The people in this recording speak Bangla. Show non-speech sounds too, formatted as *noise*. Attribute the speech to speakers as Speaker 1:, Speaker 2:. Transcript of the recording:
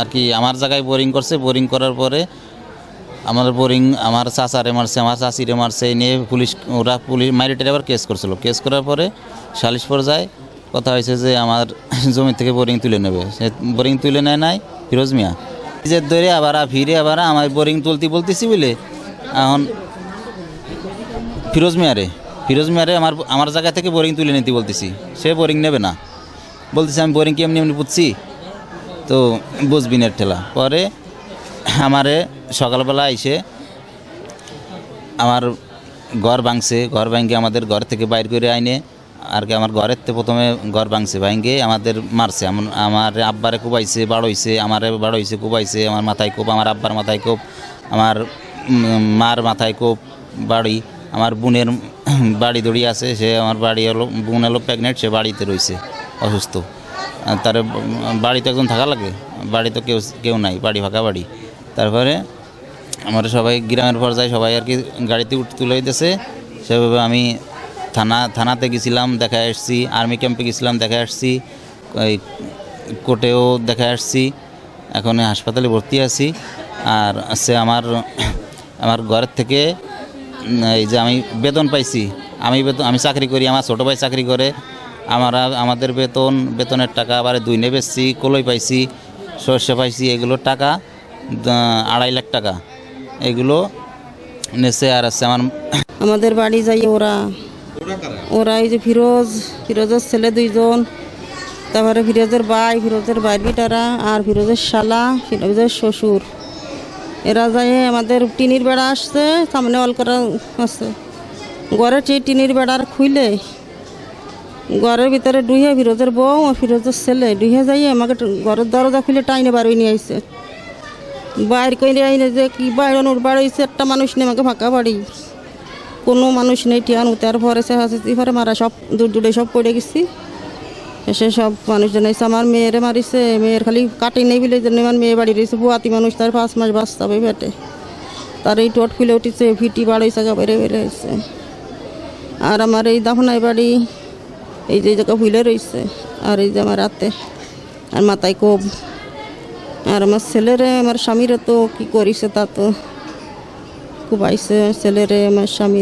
Speaker 1: আর কি, আমার জায়গায় বোরিং করছে বোরিং করার পরে আমার বোরিং আমার চাচারে মারছে, আমার চাচিরে মারছে নিয়ে পুলিশ, ওরা পুলিশ মাইরেটের আবার কেস করছিল। কেস করার পরে সালিশ পর্যায়ে কথা হয়েছে যে আমার *laughs* জমি থেকে বোরিং তুলে নেবে। সে বোরিং তুলে নেয় নাই ফিরোজ মিয়া। নিজের ধরে আবার ফিরে আবার আমার বোরিং তুলতে বলতেছি বলে এখন ফিরোজ মিয়ারে ফিরোজ মিয়ারে আমার আমার জায়গা থেকে বোরিং তুলে নিতে বলতেছি। সে বোরিং নেবে না। বলতেছি আমি বোরিং কি এমনি এমনি পুঁতছি? তো বুঝবিনের ঠেলা। পরে আমারে সকালবেলা এসে আমার ঘর ভাঙছে, ঘর ভাঙে আমাদের ঘর থেকে বাইর করে আইনে, আর কি আমার ঘরের থেকে প্রথমে ঘর ভাঙছে ভাঙে আমাদের মারছে। আমার আব্বারে কুবাইছে বাড়ইছে আমারে বাড়ইছে কুবাইছে আমার মাথায় কোপ আমার আব্বার মাথায় কোপ আমার মার মাথায় কোপ বাড়ি, আমার বোনের বাড়ি দড়ি আছে, সে আমার বাড়ি হলো, বোন হলো প্রেগনেন্ট সে বাড়িতে রয়েছে অসুস্থ। তার বাড়িতে একজন থাকা লাগে। বাড়ি তো কেউ কেউ নাই, বাড়ি ফাঁকা বাড়ি। তারপরে আমরা সবাই গ্রামের পর্যায়ে সবাই আর কি গাড়িতে উঠে তুলে দিতেছে। সেভাবে আমি থানা, থানাতে গেছিলাম, দেখা আসছি, আর্মি ক্যাম্পে গেছিলাম, দেখা আসছি, ওই কোর্টেও দেখা আসছি, এখন হাসপাতালে ভর্তি আছি। আর আছে আমার আমার ঘরের থেকে এই যে আমি বেতন পাইছি। আমি বেতন, আমি চাকরি করি, আমার ছোটো ভাই চাকরি করে। আমরা আমাদের বেতন, বেতনের টাকা আবার দুই নে বেচছি, কলই পাইছি, সর্ষে পাইছি এগুলোর টাকা আড়াই লাখ টাকা। এগুলো নেছে আর আছে আমার *coughs*
Speaker 2: আমাদের বাড়ি যাই ওরা ওরা এই যে ফিরোজ, ফিরোজের ছেলে দুইজন, তারপরে ফিরোজের ভাই, ফিরোজের বাইর বিটারা আর ফিরোজের শালা, ফিরোজের শ্বশুর। এরা যায় আমাদের টিনির বেড়া আসছে, সামনে অল করা আছে। সেই টিনির বেড়ার খুইলে ঘরের ভিতরে ডুহে ফিরোজের বউ আর ফিরোজের ছেলে। ডুহে যাই আমাকে ঘরের দরজা খুলে টাইনে বারোই নিয়ে আইছে। বাইর করে আইনে যে কি বাইর অনুর বাড়াইছে একটা মানুষ নেই, আমাকে ফাঁকা বাড়ি। কোনো মানুষ নেই টিয়ান উতার পরে সে হাসি পরে মারা সব, দূর দূরে সব পড়ে গেছি। এসে সব মানুষজন এসে আমার মেয়েরে মারিছে। মেয়ের খালি কাটি নেই বলে জন্য আমার মেয়ে বাড়ি রয়েছে। বুয়াতি মানুষ তার পাঁচ মাস বাঁচতে হবে তার এই টোট খুলে উঠেছে, ফিটি বাড়াইছে বেড়ে বেড়ে আর আমার এই দাফনাই বাড়ি এই যে জায়গা ভুলে রয়েছে আর এই যে আমার রাতে আর মাথায় কোপ আর আমার ছেলেরে, আমার স্বামীরা তো কি করিছে তা তো খুব আইসে ছেলেরে, আমার স্বামী